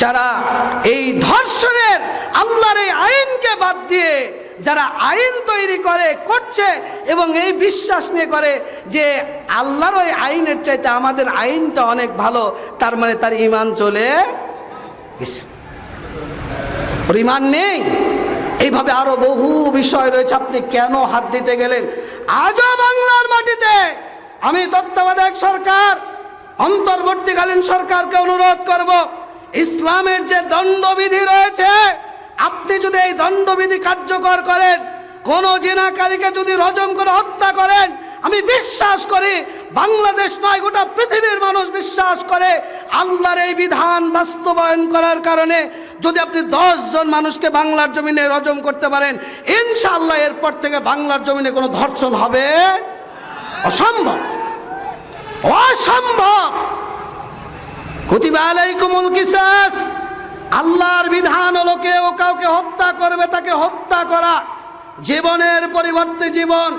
যারা এই ধর্ষণের আল্লাহর এই আইনকে বাদ দিয়ে যারা আইন তৈরি করে, করছে এবং এই বিশ্বাস নিয়ে করে যে আল্লাহর ওই আইনের চাইতে আমাদের আইনটা অনেক ভালো, তার মানে তার ইমান চলে গেছে। ইমান নেই। এইভাবে আরও বহু বিষয় রয়েছে, আপনি কেন হাত দিতে গেলেন? আজও বাংলার মাটিতে আমি তত্ত্বাবধায়ক সরকার, অন্তর্বর্তীকালীন সরকারকে অনুরোধ করব। ইসলামের যে দণ্ডবিধি রয়েছে, আপনি যদি এই দণ্ডবিধি কার্যকর করেন, কোন জিনাকারীকে যদি রজম করে হত্যা করেন, আমি বিশ্বাস করি বাংলাদেশ নয়, গোটা পৃথিবীর মানুষ বিশ্বাস করে আল্লাহর এই বিধান বাস্তবায়ন করার কারণে যদি আপনি জন মানুষকে বাংলার জমিনে রজম করতে পারেন, ইনশাআল্লাহ এরপর থেকে বাংলার জমিনে কোনো ধর্ষণ হবে? অসম্ভব। অসম্ভব! কুতিবা আলাইকুমুল কিসাস। আল্লাহর বিধান হলো কেউ কাউকে হত্যা করবে, তাকে হত্যা করা। জীবনের পরিবর্তে জীবন।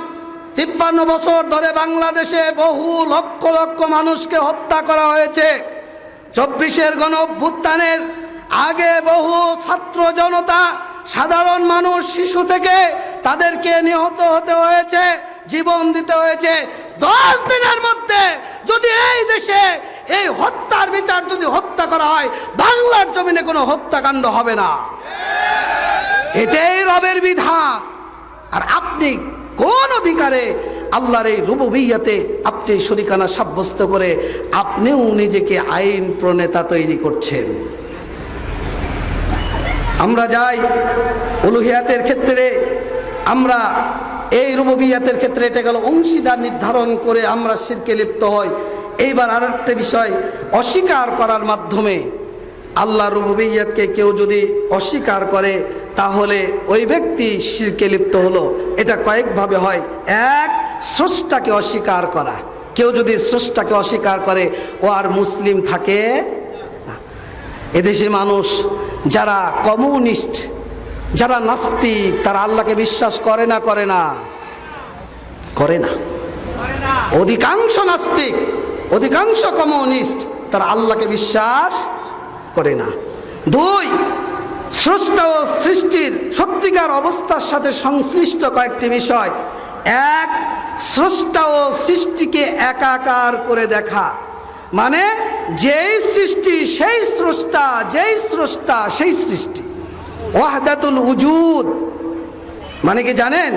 তিপ্পান্ন বছর ধরে বাংলাদেশে বহু লক্ষ লক্ষ মানুষকে হত্যা করা হয়েছে। চব্বিশের গণ অভ্যুত্থানের আগে বহু ছাত্র জনতা সাধারণ মানুষ, শিশু থেকে তাদেরকে নিহত হতে হয়েছে, জীবন দিতে হয়েছে। দশ দিনের মধ্যে যদি এই দেশে এই হত্যার বিচার যদি হত্যা করা হয়, বাংলার জমিনে কোনো হত্যাকাণ্ড হবে না। এটাই রবের বিধান। আর আপনি কোন অধিকারে আল্লাহর এই রুবুবিয়াতে আপনি শরিকানা সাব্যস্ত করে আপনিও নিজেকে আইন প্রণেতা তৈরি করছেন? আমরা যাই উলুহিয়াতের ক্ষেত্রে, আমরা এই রুবিয়াতের ক্ষেত্রে এটা গেল অংশীদার নির্ধারণ করে আমরা শিরকে লিপ্ত হই। এইবার আর একটা বিষয়, অস্বীকার করার মাধ্যমে আল্লাহ রুবিয়াতকে কেউ যদি অস্বীকার করে, তাহলে ওই ব্যক্তি শিরকে লিপ্ত হলো। এটা কয়েকভাবে হয়। এক, স্রষ্টাকে অস্বীকার করা। কেউ যদি স্রষ্টাকে অস্বীকার করে, ও আর মুসলিম থাকে না। এদেশে মানুষ যারা কমিউনিস্ট, যারা নাস্তিক, তারা আল্লাহকে বিশ্বাস করে না করে না। করে না। অধিকাংশ নাস্তিক, অধিকাংশ কমিউনিস্ট, তারা আল্লাহকে বিশ্বাস করে না। দুই, স্রষ্টা ও সৃষ্টির সত্যিকার অবস্থার সাথে সংশ্লিষ্ট কয়েকটি বিষয়। এক, স্রষ্টা ও সৃষ্টিকে একাকার করে দেখা। মানে যেই সৃষ্টি, সেই স্রষ্টা, যেই স্রষ্টা, সেই সৃষ্টি। ওয়াহদাতুল উজুদ। মানে কি জানেন?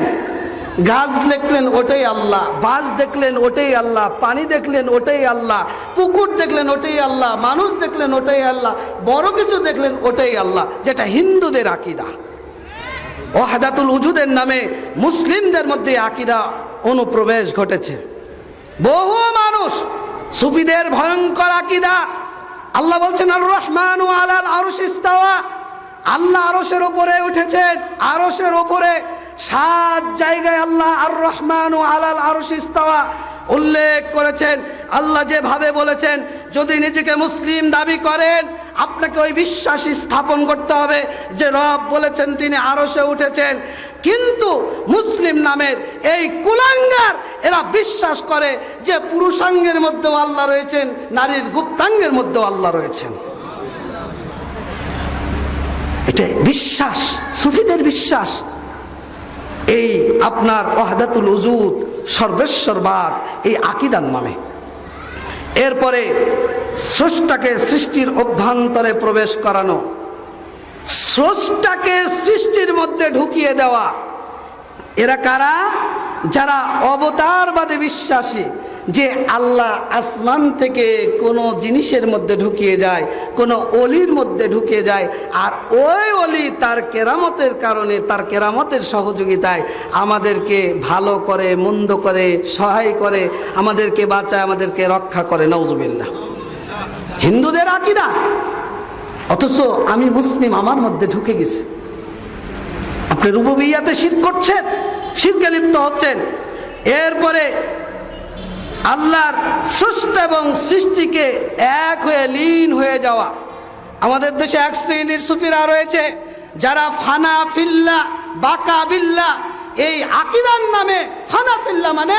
গাছ দেখলেন ওটাই আল্লাহ বাস দেখলেন ওটাই আল্লাহ, পানি দেখলেন ওটাই আল্লাহ, পুকুর দেখলেন ওটাই আল্লাহ, মানুষ দেখলেন ওটাই আল্লাহ, বড় কিছু দেখলেন ওটাই আল্লাহ, যেটা হিন্দুদের আকিদা। ওয়াহদাতুল উজুদের নামে মুসলিমদের মধ্যে আকিদা অনুপ্রবেশ ঘটেছে। বহু মানুষ সুফিদের ভয়ঙ্কর আকিদা। আল্লাহ বলছেন আর রহমান ও আলাল আরশ ইস্তাওয়া। আল্লাহ আরশের ওপরে উঠেছেন আরশের ওপরে সাত জায়গায় আল্লাহ আর রহমান ও আলাল আরশ ইস্তাওয়া উল্লেখ করেছেন। আল্লাহ যেভাবে বলেছেন, যদি নিজেকে মুসলিম দাবি করেন আপনাকে ওই বিশ্বাসী স্থাপন করতে হবে যে রব বলেছেন, তিনি আরশে উঠেছেন। কিন্তু মুসলিম নামের এই কুলাঙ্গার, এরা বিশ্বাস করে যে পুরুষাঙ্গের মধ্যেও আল্লাহ রয়েছেন, নারীর গুপ্তাঙ্গের মধ্যেও আল্লাহ রয়েছেন। এটা বিশ্বাস, সুফিদের বিশ্বাস। এই আপনার ওয়াহদাতুল উজুদ, সর্বেশ্বরবাদ, এই আকিদার নামে। এরপরে স্রষ্টাকে সৃষ্টির অভ্যন্তরে প্রবেশ করানো। স্রষ্টাকে সৃষ্টির মধ্যে ঢুকিয়ে দেওয়া। এরা কারা? যারা অবতারবাদে বিশ্বাসী, যে আল্লাহ আসমান থেকে কোনো জিনিসের মধ্যে ঢুকিয়ে যায়, কোনো অলির মধ্যে ঢুকিয়ে যায়, আর ওই অলি তার কেরামতের কারণে, তার কেরামতের সহযোগিতায় আমাদেরকে ভালো করে, মন্দ করে, সহায় করে, আমাদেরকে বাঁচায়, আমাদেরকে রক্ষা করে নওজুবিল্লাহ হিন্দুদের আকিদা? অথচ আমি মুসলিম আমার মধ্যে ঢুকে গেছে। আপনি রুববিয়াতে শির করছেন, শিরকে লিপ্ত হচ্ছেন। এরপরে আল্লাহর সৃষ্ট এবং সৃষ্টিকে এক হয়ে লীন হয়ে যাওয়া। আমাদের দেশে এক শ্রেণির সুফিরা রয়েছে, যারা ফানা ফিল্লা, বাকা বিল্লা, এই আকিদার নামে ফানা ফিল্লা মানে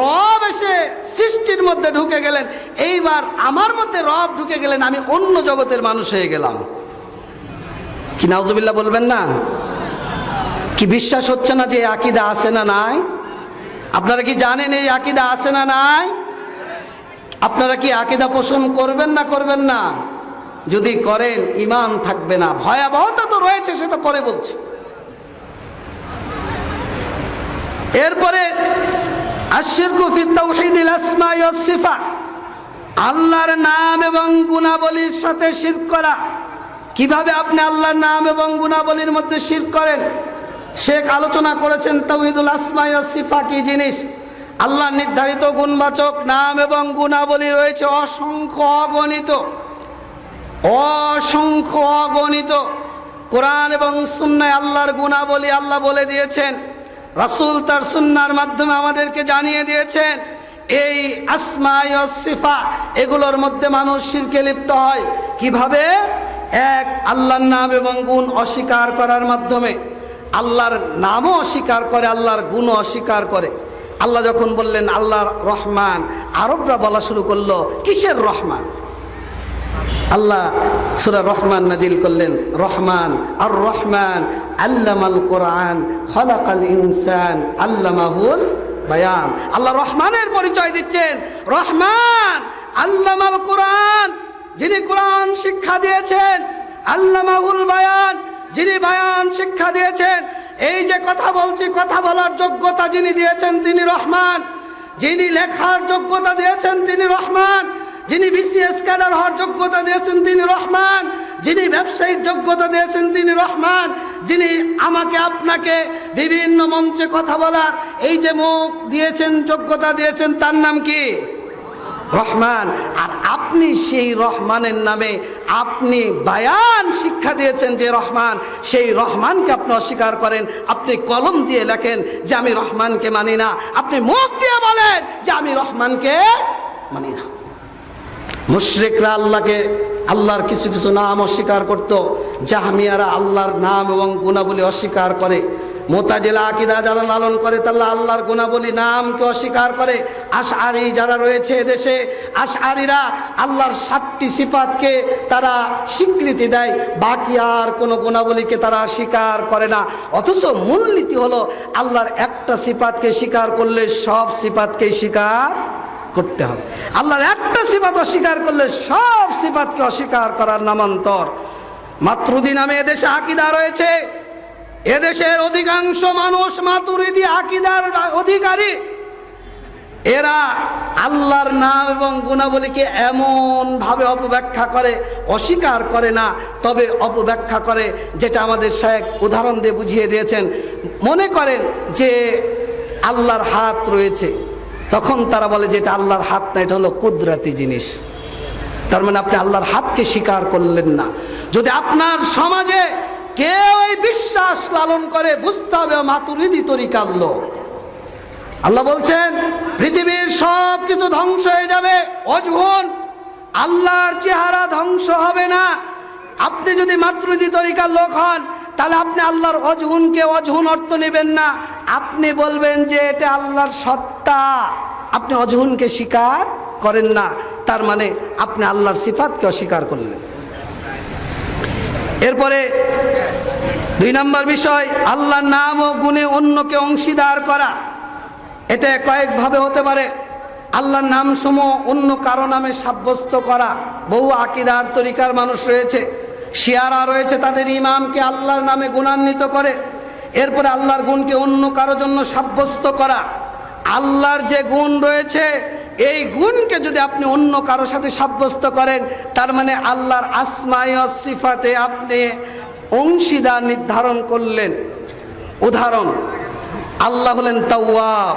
রব এসে সৃষ্টির মধ্যে ঢুকে গেলেন। এইবার আমার মধ্যে রব ঢুকে গেলেন, আমি অন্য জগতের মানুষ হয়ে গেলাম। কি নাউজুবিল্লাহ বলবেন না? কি বিশ্বাস হচ্ছে না যে আকিদা আছে না নাই? আপনারা কি জানেন এই আকিদা আছে না নাই? আপনারা কি আকিদা পোষণ করবেন না করবেন না? যদি করেন ইমান থাকবে না। ভয়াবহতা তো রয়েছে, সেটা পরে বলছি। এরপরে আল্লাহর নাম এবং গুণাবলীর সাথে শির করা। কীভাবে আপনি আল্লাহর নাম এবং গুণাবলীর মধ্যে শির করেন? শেখ আলোচনা করেছেন তাওহীদুল আসমা ওয়াস সিফা কি জিনিস। আল্লাহ নির্ধারিত গুণবাচক নাম এবং গুণাবলী রয়েছে অসংখ্য অগণিত। অসংখ্য অগণিত। কোরআন এবং সুন্নায় আল্লাহর গুণাবলী আল্লাহ বলে দিয়েছেন। রাসূল তার সুন্নার মাধ্যমে আমাদেরকে জানিয়ে দিয়েছেন, এই আসমাই সিফা, এগুলোর মধ্যে মানুষ শিরকে লিপ্ত হয়। কীভাবে? এক, আল্লাহর নাম এবং গুণ অস্বীকার করার মাধ্যমে। আল্লাহর নামও অস্বীকার করে, আল্লাহর গুণও অস্বীকার করে। আল্লাহ যখন বললেন, আল্লাহর রহমান আরবরা বলা শুরু করল, কিসের রহমান? আল্লাহ সুরা রহমান নাজিল করলেন, রহমান আর রহমান আল্লামাল কোরআন, খলাকাল ইনসান, আল্লামাহুল বায়ান। আল্লাহ রহমানের পরিচয় দিচ্ছেন, রহমান, আল্লামাল কোরআন, যিনি কোরআন শিক্ষা দিয়েছেন, আল্লামাহুল বায়ান। যিনি বায়ান শিক্ষা দিয়েছেন, এই যে কথা বলছি, কথা বলার যোগ্যতা যিনি দিয়েছেন তিনি রহমান। যিনি লেখার যোগ্যতা দিয়েছেন তিনি রহমান। যিনি বিসিএস ক্যাডার হওয়ার যোগ্যতা দিয়েছেন তিনি রহমান। যিনি ব্যবসায়িক যোগ্যতা দিয়েছেন তিনি রহমান। যিনি আমাকে, আপনাকে বিভিন্ন মঞ্চে কথা বলার, এই যে মুখ দিয়েছেন, যোগ্যতা দিয়েছেন, তার নাম কি? রহমান, আর আপনি সেই রহমানের নামে আপনি বায়ান শিক্ষা দিয়েছেন যে রহমান, সেই রহমানকে আপনি অস্বীকার করেন, আপনি কলম দিয়ে লেখেন যে আমি রহমানকে মানি না। আপনি মুখ দিয়ে বলেন যে আমি রহমানকে মানি না। মুশরিকরা আল্লাহকে, আল্লাহর কিছু কিছু নাম অস্বীকার করত, জাহামিয়ারা আল্লাহর নাম এবং গুণাবলী অস্বীকার করে। মোতাজেলা আকিদা যারা লালন করে তারা আল্লাহর গুণাবলী নামকে অস্বীকার করে। আশআরি যারা রয়েছে দেশে আশআরিরা আল্লাহর সাতটি সিফাতকে তারা স্বীকৃতি দেয়, বাকি আর কোনো গুণাবলীকে তারা স্বীকার করে না। অথচ মূলনীতি হলো আল্লাহর একটা সিফাতকে স্বীকার করলে সব সিফাতকেই স্বীকার করতে হবে। আল্লাহর একটা সিফাত অস্বীকার করলে সব সিফাতকে অস্বীকার করার নামান্তর। মাতৃদি নামে এদেশে আকিদা রয়েছে। এদেশের অধিকাংশ মানুষ মাতুরিদি, আকিদার অধিকারী। এরা আল্লাহর নাম এবং গুণাবলীকে এমন ভাবে অপব্যাখ্যা করে, অস্বীকার করে না, তবে অপব্যাখ্যা করে, যেটা আমাদের শেখ উদাহরণ দিয়ে বুঝিয়ে দিয়েছেন। মনে করেন যে আল্লাহর হাত রয়েছে, তখন তারা বলে যে এটা আল্লাহর হাত না, এটা হলো কুদরাতি জিনিস। তার মানে আপনি আল্লাহর হাতকে স্বীকার করলেন না। যদি আপনার সমাজে কেউ এই বিশ্বাস লালন করে, বুঝতে হবে মাতুরিদি তরিকার লোক। আল্লাহ বলছেন, পৃথিবীর সব কিছু ধ্বংস হয়ে যাবে, অজুহন। আল্লাহর চেহারা ধ্বংস হবে না। আপনি যদি মাতৃদি তরিকার লোক হন, তাহলে আপনি আল্লাহর অজহুনকে অজহুন অর্থ নেবেন না। আপনি বলবেন যে এটা আল্লাহর সত্তা। আপনি অজহুনকে স্বীকার করেন না। তার মানে আপনি আল্লাহর সিফাতকে অস্বীকার করলেন। এরপরে দুই নম্বর বিষয়, আল্লাহর নাম ও গুণে অন্যকে অংশীদার করা। এটা কয়েকভাবে হতে পারে। আল্লাহর নাম সমূহ অন্য কারও নামে সাব্যস্ত করা। বহু আকিদার তরিকার মানুষ রয়েছে, শিয়ারা রয়েছে, তাদের ইমামকে আল্লাহর নামে গুণান্বিত করে। এরপরে আল্লাহর গুণকে অন্য কারও জন্য সাব্যস্ত করা। আল্লাহর যে গুণ রয়েছে এই গুণকে যদি আপনি অন্য কারও সাথে সাব্যস্ত করেন, তার মানে আল্লাহর আসমাই সিফাতে আপনি অংশীদার নির্ধারণ করলেন। উদাহরণ, আল্লাহ হলেন তাওয়াব।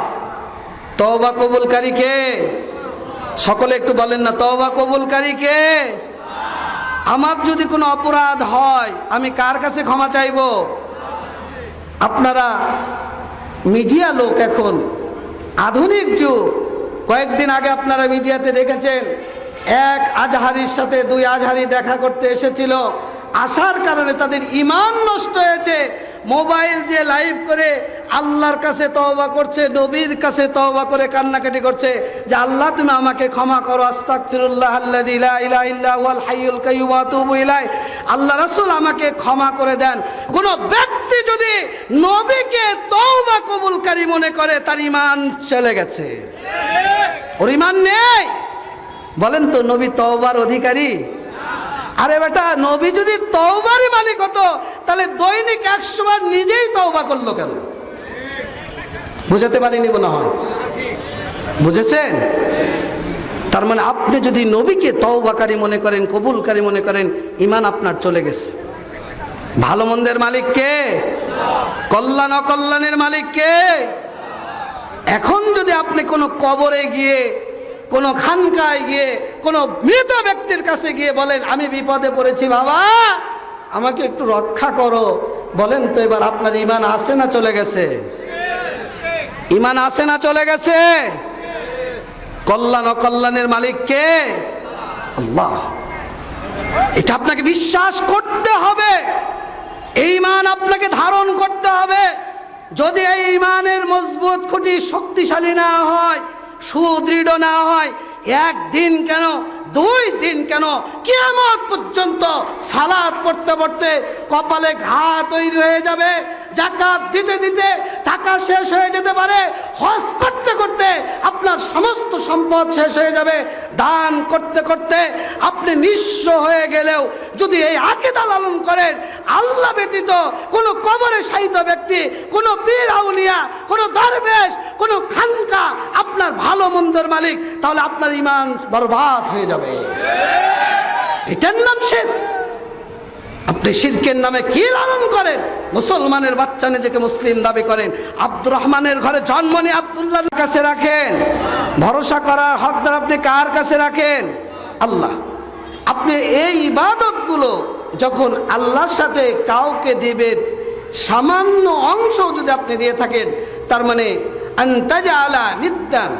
তওবা কবুলকারী কে? সকলে একটু বলেন না, তওবা কবুলকারী কে? আমার যদি কোনো অপরাধ হয়, আমি কার কাছে ক্ষমা চাইব? আপনারা মিডিয়া লোক এখন, আধুনিক যুগ। কয়েকদিন আগে আপনারা মিডিয়াতে দেখেছেন, এক আজহারির সাথে দুই আজহারি দেখা করতে এসেছিল। আসার কারণে তাদের ইমান নষ্ট হয়েছে। মোবাইল দিয়ে লাইভ করে আল্লাহর কাছে তওবা করছে, নবীর কাছে তওবা করে কান্নাকাটি করছে যে, আল্লাহ, তুমি আমাকে ক্ষমা করো। আতুবু ইলাইহি। আল্লাহ রাসূল আমাকে ক্ষমা করে দেন। কোন ব্যক্তি যদি নবীকে তওবা কবুলকারী মনে করে, তার ইমান চলে গেছে। ওর ঈমান নেই। বলেন তো, নবী তওবার অধিকারী? আরে বেটা, নবী যদি তওবারই মালিক হতো, তাহলে দৈনিক একশো বার নিজেই তওবা করল কেন? বুঝাতে পারিনি মনে হয়। বুঝেছেন? তার মানে আপনি যদি নবীকে তওবাকারী মনে করেন, কবুলকারী মনে করেন, ইমান আপনার চলে গেছে। ভালো মন্দের মালিক কে? কল্যাণ অকল্যাণের মালিক কে? এখন যদি আপনি কোনো কবরে গিয়ে কোনো খানকায় গিয়ে, কোনো মৃত ব্যক্তির কাছে গিয়ে বলেন, আমি বিপদে পড়েছি বাবা, আমাকে একটু রক্ষা করো। বলেন তো এবার আপনার ইমান আসে না চলে গেছে? ইমান আসে না চলে গেছে? কল্যাণ অকল্যাণের মালিক কে? আল্লাহ। এটা আপনাকে বিশ্বাস করতে হবে। এই ইমান আপনাকে ধারণ করতে হবে। যদি এই ইমানের মজবুত খুঁটি শক্তিশালী না হয় সুদৃঢ় না হয় একদিন কেন দুই দিন কেন কিয়ামত পর্যন্ত সালাদ পড়তে পড়তে কপালে ঘা তৈরি হয়ে যাবে, জাকাত দিতে দিতে টাকা শেষ হয়ে যেতে পারে, হজ করতে করতে আপনার সমস্ত সম্পদ শেষ হয়ে যাবে, দান করতে করতে আপনি নিঃস্ব হয়ে গেলেও যদি এই আকিদা লালন করেন, আল্লাহ ব্যতীত কোনো কবরে শায়িত ব্যক্তি, কোনো পীর আউলিয়া, কোনো দরবেশ, কোনো খানকা আপনার ভালো মন্দর মালিক, তাহলে আপনার ইমান বরবাদ হয়ে যাবে। এটার নাম শেখ। আপনি শিরকের নামে কি লালন করেন? মুসলমানের বাচ্চা নিজেকে মুসলিম দাবি করেন। আব্দুর রহমানের ঘরে জন্ম নিয়ে আবদুল্লাহর কাছে রাখেন। ভরসা করার হকদার আপনি কার কাছে রাখেন? আল্লাহ। আপনি এই ইবাদতগুলো যখন আল্লাহর সাথে কাউকে দিবেন, সামান্য অংশ যদি আপনি দিয়ে থাকেন, তার মানে আন্তাজা আলা নিদ্দান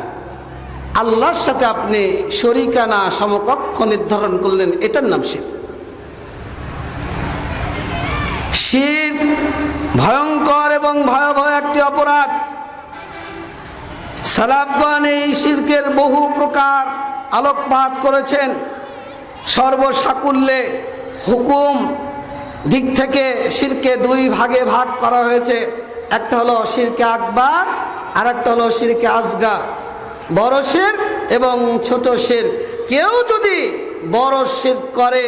আল্লাহর সাথে আপনি শরিকানা সমকক্ষ নির্ধারণ করলেন, এটার নাম শির। শির ভয়ঙ্কর এবং ভয়াবহ একটি অপরাধ। সালাবগণ এই শিরকের বহু প্রকার আলোকপাত করেছেন। সর্বসাকুল্যে হুকুম দিক থেকে শিরকে দুই ভাগে ভাগ করা হয়েছে। একটা হলো শিরকে আকবার আর একটা হলো শিরকে আসগার বড় শের এবং ছোট শের। কেউ যদি বড় শির করে,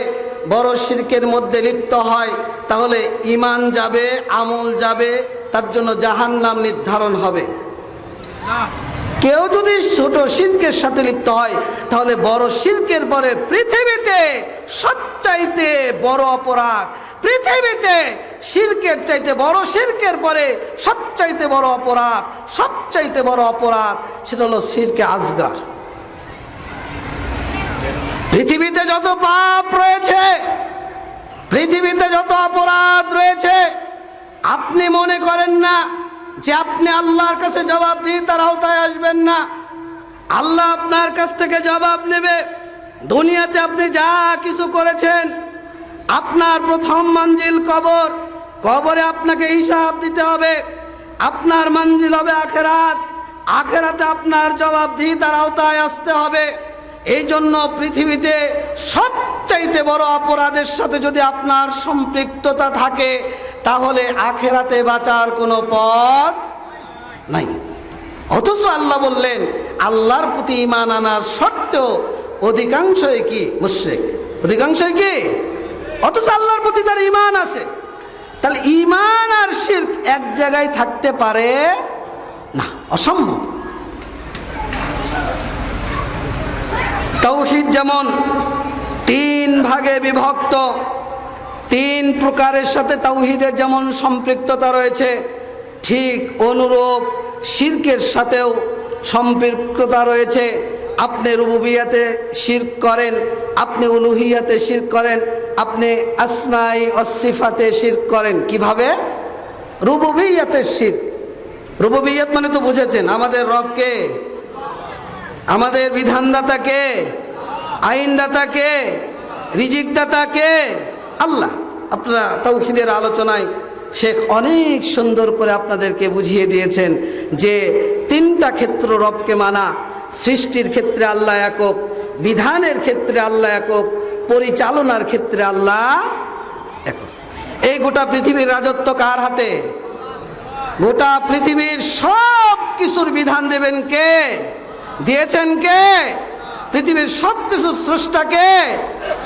বড় শিরকের মধ্যে লিপ্ত হয়, তাহলে ইমান যাবে, আমল যাবে, তার জন্য জাহান নাম নির্ধারণ হবে। কেউ যদি ছোট শিল্পের সাথে লিপ্ত হয়, তাহলে বড় শিল্পের পরে পৃথিবীতে সবচাইতে বড় অপরাধ, পৃথিবীতে শিল্পের চাইতে বড় শিল্পের পরে সবচাইতে বড় অপরাধ, সবচাইতে বড় অপরাধ, সেটা হলো শিরকে আজগার। পৃথিবীতে যত পাপ রয়েছে, পৃথিবীতে যত অপরাধ রয়েছে, আপনি মনে করেন না যে আপনি আল্লাহর কাছে জবাব দিয়ে তার আওতায় আসবেন না। আল্লাহ আপনার কাছ থেকে জবাব নেবে। দুনিয়াতে আপনি যা কিছু করেছেন, আপনার প্রথম মঞ্জিল কবর। কবরে আপনাকে হিসাব দিতে হবে। আপনার মঞ্জিল হবে আখেরাত। আখেরাতে আপনার জবাব দিয়ে তার আওতায় আসতে হবে। এই জন্য পৃথিবীতে সবচাইতে বড় অপরাধের সাথে যদি আপনার সম্পৃক্ততা থাকে তাহলে আখেরাতে বাঁচার কোনো পথ নাই। অথচ আল্লাহ বললেন, আল্লাহর প্রতি ইমান আনার সত্ত্বেও অধিকাংশই কি? মুশ্রেক। অধিকাংশই কি? অথচ আল্লাহর প্রতি তার ইমান আছে। তাহলে ইমান আর শির্ক এক জায়গায় থাকতে পারে না, অসম্ভব। তৌহিদ যেমন তিন ভাগে বিভক্ত তিন প্রকারের সাথে তাওহিদের যেমন সম্পৃক্ততা রয়েছে, ঠিক অনুরূপ শির্কের সাথেও সম্পৃক্ততা রয়েছে। আপনি রুবুবিয়াতে শির্ক করেন, আপনি উলুহিয়াতে শির্ক করেন, আপনি আসমাই অসিফাতে শির্ক করেন। কীভাবে? রুবুবিয়াতে শির্ক। রুবুবিয়াত মানে তো বুঝেছেন, আমাদের রবকে আমাদের বিধানদাতাকে আইনদাতাকে রিজিকদাতাকে আল্লাহ। আপনারা তৌহিদের আলোচনায় শেখ অনেক সুন্দর করে আপনাদেরকে বুঝিয়ে দিয়েছেন যে তিনটা ক্ষেত্র রবকে মানা, সৃষ্টির ক্ষেত্রে আল্লাহ একক, বিধানের ক্ষেত্রে আল্লাহ একক, পরিচালনার ক্ষেত্রে আল্লাহ একক। এই গোটা পৃথিবীর রাজত্ব কার হাতে? গোটা পৃথিবীর সব কিছুর বিধান দেবেন কে? দিয়েছেন কে? পৃথিবীর সব কিছুর স্রষ্টাকে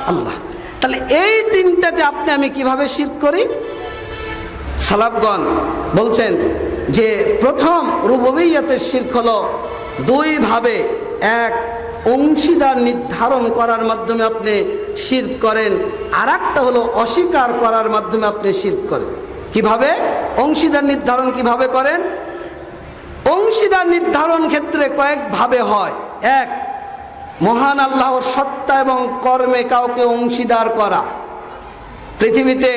আল্লাহ। তাহলে এই তিনটাতে আপনি আমি কীভাবে শির করি? সালাবগণ বলছেন যে প্রথম রুববিয়াতের শির্ক হলো দুইভাবে এক, অংশীদার নির্ধারণ করার মাধ্যমে আপনি শির করেন। আর একটা হলো অস্বীকার করার মাধ্যমে আপনি শির করেন। কীভাবে? অংশীদার নির্ধারণ কীভাবে করেন? অংশীদার নির্ধারণ ক্ষেত্রে কয়েকভাবে হয়। এক মহান আল্লাহর সত্তা এবং কর্মে কাউকে অংশীদার করা। পৃথিবীতে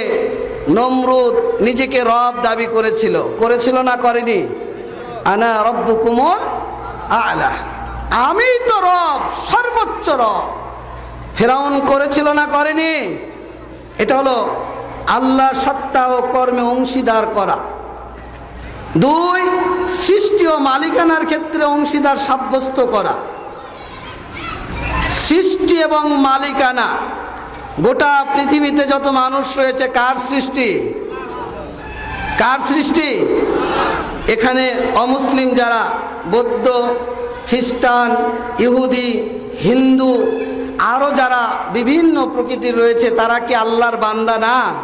নমরুদ নিজেকে রব দাবি করেছিল। করেছিল না করেনি? আনা রব্বু কুমর আলা। আমি তো রব, সর্বোচ্চ রব। ফেরাউন করেছিল না করেনি? এটা হলো আল্লাহ সত্তা ও কর্মে অংশীদার করা। দুই, সৃষ্টি ও মালিকানার ক্ষেত্রে অংশীদার সাব্যস্ত করা। সৃষ্টি এবং মালিকানা। গোটা পৃথিবীতে যত মানুষ রয়েছে, কার সৃষ্টি? কার সৃষ্টি? এখানে অমুসলিম যারা, বৌদ্ধ, খ্রিস্টান, ইহুদি, হিন্দু আরও যারা বিভিন্ন প্রকৃতির রয়েছে, তারা কি আল্লাহর বান্দা না?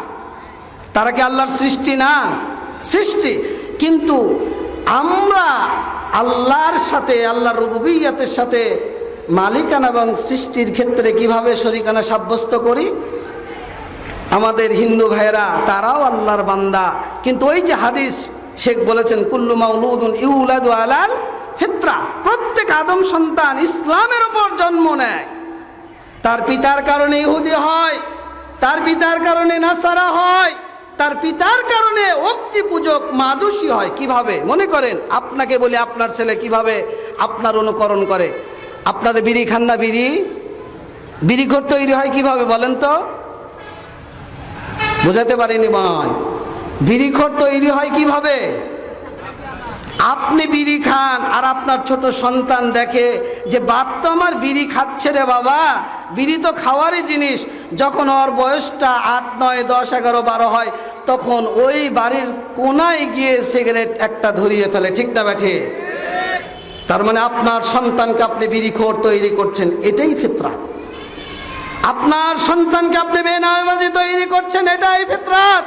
তারা কি আল্লাহর সৃষ্টি না? সৃষ্টি। কিন্তু আমরা আল্লাহর সাথে, আল্লাহর রুবিয়াতের সাথে মালিকানা এবং সৃষ্টির ক্ষেত্রে কীভাবে শরিকানা সাব্যস্ত করি? আমাদের হিন্দু ভাইয়েরা, তারাও আল্লাহর বান্দা। কিন্তু ওই যে হাদিস, শেখ বলেছেন, কুল্লু মাউলুদুন ইউলাদু আলাল ফিত্রা। প্রত্যেক আদম সন্তান ইসলামের ওপর জন্ম নেয়। তার পিতার কারণে ইহুদি হয়, তার পিতার কারণে নাসারা হয়, তার পিতার কারণে অগ্নি পূজক মাজুসী হয়। কীভাবে? মনে করেন, আপনাকে বলি, আপনার ছেলে কীভাবে আপনার অনুকরণ করে? আপনাদের বিড়ি খান না বিড়ি? বিড়ি ঘর তৈরি হয় কীভাবে বলেন তো? বুঝাতে পারিনি মনে হয় বিড়ি খড় তৈরি হয় কীভাবে? আপনি বিড়ি খান আর আপনার ছোট সন্তান দেখে যে, বাপ তো আমার বিড়ি খাচ্ছে রে বাবা। বিড়ি তো খাওয়ারই জিনিস। যখন ওর বয়সটা আট, নয়, দশ, এগারো, বারো হয়, তখন ওই বাড়ির কোনায় গিয়ে সিগারেট একটা ধরিয়ে ফেলে। ঠিক না ব্যাঠে? তার মানে আপনার সন্তানকে আপনি বিড়ি খোর তৈরি করছেন, এটাই ফিতরা। আপনার সন্তানকে আপনি বেনামাজি তৈরি করছেন, এটাই ফিতরাত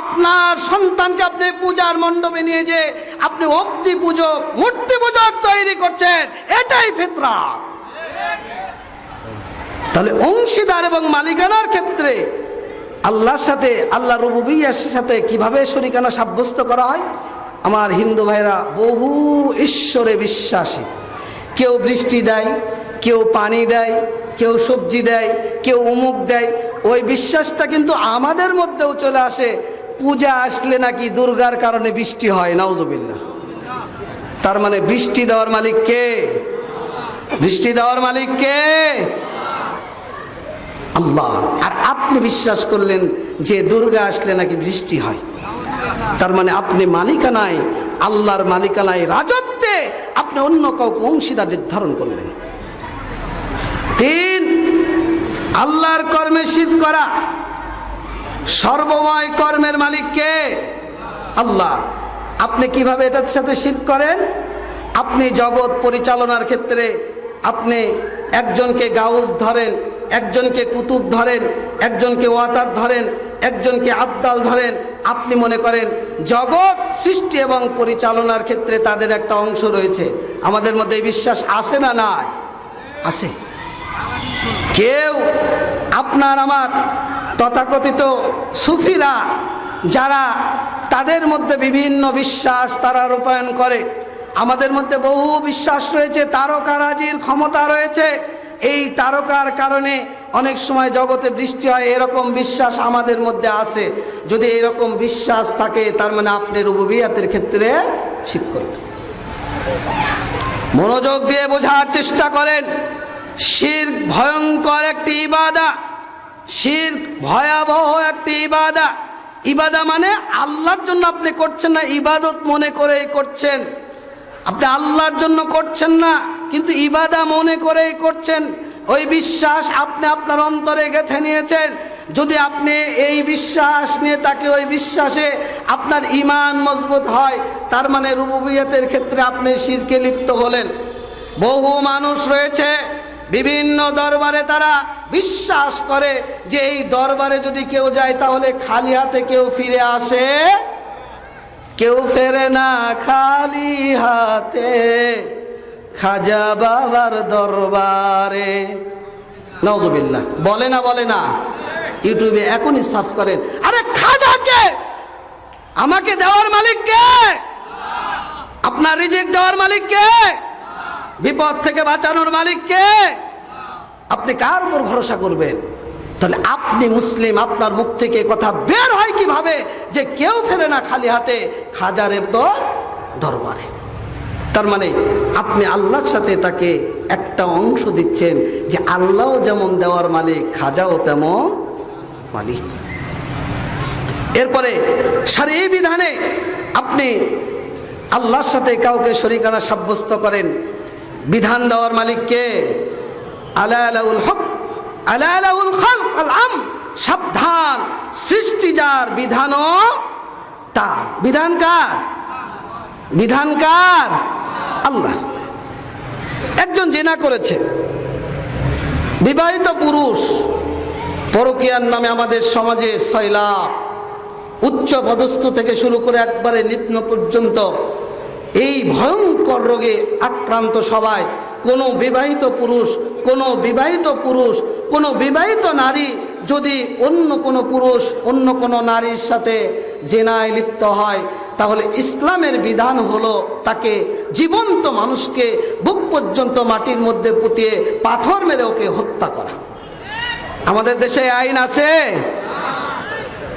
আপনার সন্তানকে আপনি পূজার মণ্ডপে নিয়ে যে আপনি অগ্নি পূজক, মূর্তি পূজক তৈরি করছেন, এটাই ফিতরাত তাহলে অংশীদার এবং মালিকানার ক্ষেত্রে আল্লাহর সাথে আল্লাহ রুবুবিয়ার সাথে কীভাবে শরিকানা সাব্যস্ত করা হয়? আমার হিন্দু ভাইরা, বহু ঈশ্বরে বিশ্বাসী। কেউ বৃষ্টি দেয়, কেউ পানি দেয়, কেউ সবজি দেয়, কেউ উমুক দেয়। ওই বিশ্বাসটা কিন্তু আমাদের মধ্যেও চলে আসে। পূজা আসলে নাকি দুর্গার কারণে বৃষ্টি হয়, নাউজুবিল্লাহ। তার মানে বৃষ্টি দেওয়ার মালিক কে? বৃষ্টি দেওয়ার মালিক কে? আল্লাহ। আর আপনি বিশ্বাস করলেন যে দুর্গা আসলে নাকি বৃষ্টি হয়। তার মানে আপনি মালিকানায়, আল্লাহর মালিকানায় রাজত্বে আপনি অন্য কাউকে অংশীদার নির্ধারণ করলেন। তিন, আল্লাহর কর্মে শির করা। সর্বময় কর্মের মালিক কে? আল্লাহ। আপনি কীভাবে এটার সাথে শির করেন? আপনি জগৎ পরিচালনার ক্ষেত্রে আপনি একজনকে গাউস ধরেন একজনকে কুতুব ধরেন, একজনকে ওয়াতার ধরেন, একজনকে আবদাল ধরেন, আপনি মনে করেন জগৎ সৃষ্টি এবং পরিচালনার ক্ষেত্রে তাদের একটা অংশ রয়েছে। আমাদের মধ্যে বিশ্বাস আছে না নাই? আছে। কেউ আপনার আমার তথাকথিত সুফিরা যারা তাদের মধ্যে বিভিন্ন বিশ্বাস তারা রূপায়ণ করে, আমাদের মধ্যে বহু বিশ্বাস রয়েছে তারকারাজির ক্ষমতা রয়েছে। এই তারকার কারণে অনেক সময় জগতে বৃষ্টি হয়, এরকম বিশ্বাস আমাদের মধ্যে আছে। যদি এরকম বিশ্বাস থাকে, তার মানে আপনি রুবিয়াতের ক্ষেত্রে শিখ করবেন। মনোযোগ দিয়ে বোঝার চেষ্টা করেন। শির ভয়ঙ্কর একটি ইবাদা। শির ভয়াবহ একটি ইবাদা। ইবাদা মানে আল্লাহর জন্য আপনি করছেন না, ইবাদত মনে করে করছেন। আপনি আল্লাহর জন্য করছেন না। কিন্তু ইবাদা মনে করেই করছেন। ওই বিশ্বাস আপনি আপনার অন্তরে গেঁথে নিয়েছেন। যদি আপনি এই বিশ্বাস নিয়ে তাকে ওই বিশ্বাসে আপনার ইমান মজবুত হয়, তার মানে রুবুবিয়তের ক্ষেত্রে আপনি শিরকে লিপ্ত হলেন বহু মানুষ রয়েছে, বিভিন্ন দরবারে তারা বিশ্বাস করে যে এই দরবারে যদি কেউ যায়, তাহলে খালি হাতে কেউ ফিরে আসে। কেউ ফেরে না, খালি হাতে। খাজা বাবার দরবারে। নজবিল্লা বলে না বলে না। ইউটিউবে এখনই সার্চ করেন, আরে খাজাকে আমাকে দেওয়ার মালিক কে? আপনার রিজিক দেওয়ার মালিক কে? বিপদ থেকে বাঁচানোর মালিক কে? আপনি কার উপর ভরসা করবেন? তাহলে আপনি মুসলিম, আপনার মুখ থেকে কথা বের হয় কীভাবে? যে কেউ ফেরে না খালি হাতে খাজারের দর, দরবারে। তার মানে আপনি আল্লাহর সাথে তাকে একটা অংশ দিচ্ছেন যে আল্লাহও যেমন দেওয়ার মালিক, খাজাও তেমন মালিক। এরপরে সারি বিধানে আপনি আল্লাহর সাথে কাউকে শরিকানা সাব্যস্ত করেন। বিধান দেওয়ার মালিককে আলাউল হক আলাউল খালক, আল আম, সাবধান, সৃষ্টি যার বিধানও তার। বিধান কার? বিধান কার? আল্লাহ। একজন জেনা করেছে। বিবাহিত পুরুষ, পরকিয়ার নামে আমাদের সমাজে সয়লাভ উচ্চ পদস্থ থেকে শুরু করে একবারে নিম্ন পর্যন্ত এই ভয়ঙ্কর রোগে আক্রান্ত সবাই, কোনো বিবাহিত পুরুষ, কোনো বিবাহিত পুরুষ, কোনো বিবাহিত নারী যদি অন্য কোনো পুরুষ, অন্য কোনো নারীর সাথে জেনায় লিপ্ত হয় তাহলে ইসলামের বিধান হলো তাকে জীবন্ত মানুষকে বুক পর্যন্ত মাটির মধ্যে পুঁতিয়ে পাথর মেরে ওকে হত্যা করা। আমাদের দেশে আইন আছে।